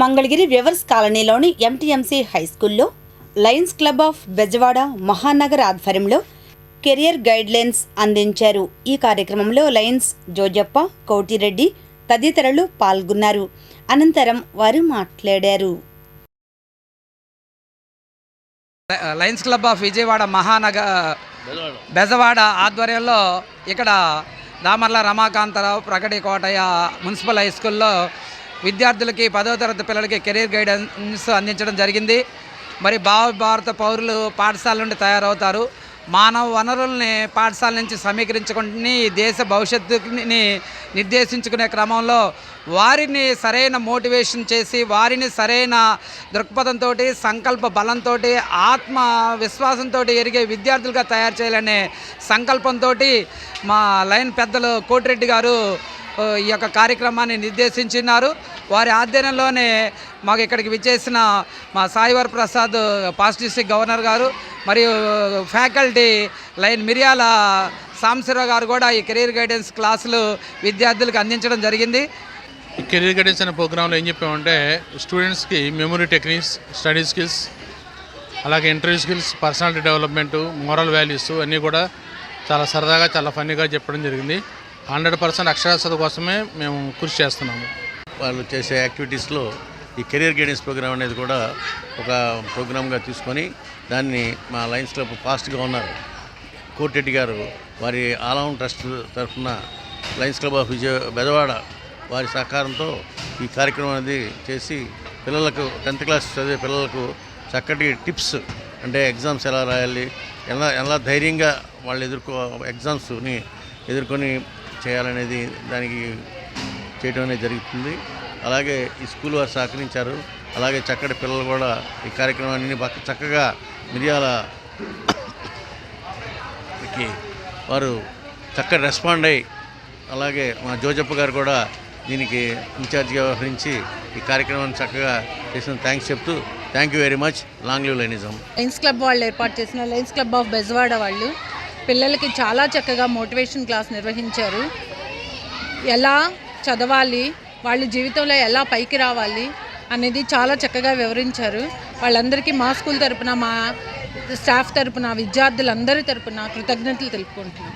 Mangalagiri weavers కాలనీలోని MTMC high స్కూల్లో lions club of Bezawada Mahanagar ఆధ్వర్యంలో కెరియర్ గైడ్లైన్స్ అందించారు. ఈ కార్యక్రమంలో లయన్స్ జోజప్ప కోటిరెడ్డి తదితరులు పాల్గొన్నారు. అనంతరం వారు మాట్లాడారు. లయన్స్ క్లబ్ ఆఫ్ విజయవాడ మహానగ బెజవాడ ఆధ్వర్యంలో ఇక్కడ దామర్ల రమాకాంతరావు ప్రకటి కోటయ్య మున్సిపల్ హై స్కూల్లో విద్యార్థులకి పదో తరగతి పిల్లలకి కెరీర్ గైడెన్స్ అందించడం జరిగింది. మరి భావభారత పౌరులు పాఠశాల నుండి తయారవుతారు. మానవ వనరుల్ని పాఠశాల నుంచి సమీకరించుకుని దేశ భవిష్యత్తుని నిర్దేశించుకునే క్రమంలో వారిని సరైన మోటివేషన్ చేసి వారిని సరైన దృక్పథంతో సంకల్ప బలంతో ఆత్మ విశ్వాసంతో ఎరిగే విద్యార్థులుగా తయారు చేయాలనే సంకల్పంతో మా లైన్ పెద్దలు కోటిరెడ్డి గారు ఈ యొక్క కార్యక్రమాన్ని నిర్దేశించినారు. వారి ఆధ్వర్యంలోనే మాకు ఇక్కడికి విచ్చేసిన మా Saivar Prasad past district governor garu మరియు ఫ్యాకల్టీ లైన్ మిరియాల సాంబశివరావు గారు కూడా ఈ కెరీర్ గైడెన్స్ క్లాసులు విద్యార్థులకు అందించడం జరిగింది. ఈ కెరీర్ గైడెన్స్ అనే ప్రోగ్రాంలో ఏం చెప్పామంటే స్టూడెంట్స్కి మెమొరీ టెక్నిక్స్ స్టడీ స్కిల్స్ అలాగే interview skills personality development moral values అన్నీ కూడా చాలా సరదాగా చాలా ఫన్నీగా చెప్పడం జరిగింది. హండ్రెడ్ పర్సెంట్ అక్షరాస్యత కోసమే మేము కృషి చేస్తున్నాము. వాళ్ళు చేసే యాక్టివిటీస్లో ఈ కెరియర్ గైడెన్స్ ప్రోగ్రామ్ అనేది కూడా ఒక ప్రోగ్రామ్గా తీసుకొని దాన్ని మా లయన్స్ క్లబ్ ఫాస్ట్గా ఉన్నారు. కోటిరెడ్డి గారు వారి ఆలవం ట్రస్ట్ తరఫున Lions club of Vijaya Bezawada వారి సహకారంతో ఈ కార్యక్రమం అనేది చేసి పిల్లలకు టెన్త్ క్లాస్ చదివే పిల్లలకు చక్కటి టిప్స్ అంటే ఎగ్జామ్స్ ఎలా రాయాలి ఎలా ఎలా ధైర్యంగా వాళ్ళు ఎదుర్కో ఎగ్జామ్స్ని ఎదుర్కొని చేయాలనేది దానికి చేయడం అనేది జరుగుతుంది. అలాగే ఈ స్కూల్ వారు సహకరించారు. అలాగే చక్కటి పిల్లలు కూడా ఈ కార్యక్రమాన్ని చక్కగా మిరియాలకి వారు చక్కటి రెస్పాండ్ అయ్యి అలాగే మా జోజప్ప గారు కూడా దీనికి ఇన్ఛార్జిగా వ్యవహరించి ఈ కార్యక్రమాన్ని చక్కగా చేసిన థ్యాంక్స్ చెప్తూ thank you very much. Long live lionism. Lions club వాళ్ళు ఏర్పాటు చేసిన లయన్స్ క్లబ్ ఆఫ్ బెజవాడ వాళ్ళు. పిల్లలకి చాలా చక్కగా మోటివేషన్ క్లాస్ నిర్వహించారు. ఎలా చదవాలి వాళ్ళు జీవితంలో ఎలా పైకి రావాలి అనేది చాలా చక్కగా వివరించారు. వాళ్ళందరికీ మా స్కూల్ తరపున మా స్టాఫ్ తరపున విద్యార్థులందరి తరపున కృతజ్ఞతలు తెలుపుకుంటున్నాను